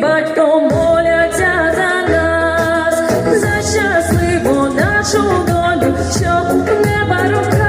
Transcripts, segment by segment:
батько моляться за нас, за щасливу нашу долю, щоб неба рука.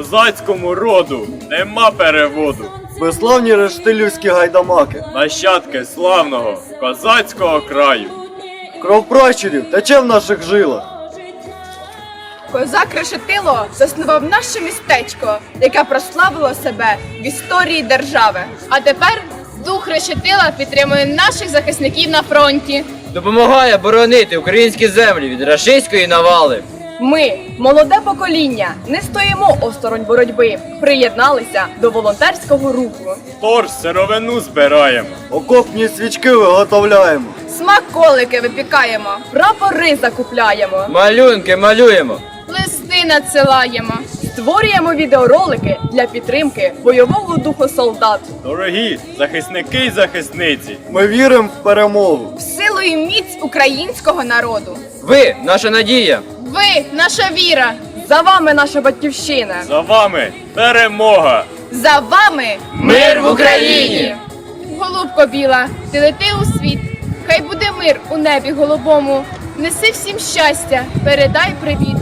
Козацькому роду нема переводу. Безславні рештилівські гайдамаки. Нащадки славного козацького краю. Кров пращурів тече в наших жилах. Козак Решетило заснував наше містечко, яке прославило себе в історії держави. А тепер дух решетила підтримує наших захисників на фронті. Допомагає боронити українські землі від рашистської навали. Ми, молоде покоління, не стоїмо осторонь боротьби, приєдналися до волонтерського руху. Тож сировину збираємо. Окопні свічки виготовляємо. Смаколики випікаємо, прапори закупляємо, Малюнки малюємо. Листи надсилаємо. створюємо відеоролики для підтримки бойового духу солдат. Дорогі захисники й захисниці. Ми віримо в перемогу. В силу і міць українського народу. Ви наша надія. Ви наша віра. За вами наша батьківщина. За вами перемога! За вами Мир в Україні! Голубко біла, ти лети у світ. Хай буде мир у небі голубому. Неси всім щастя, передай привіт.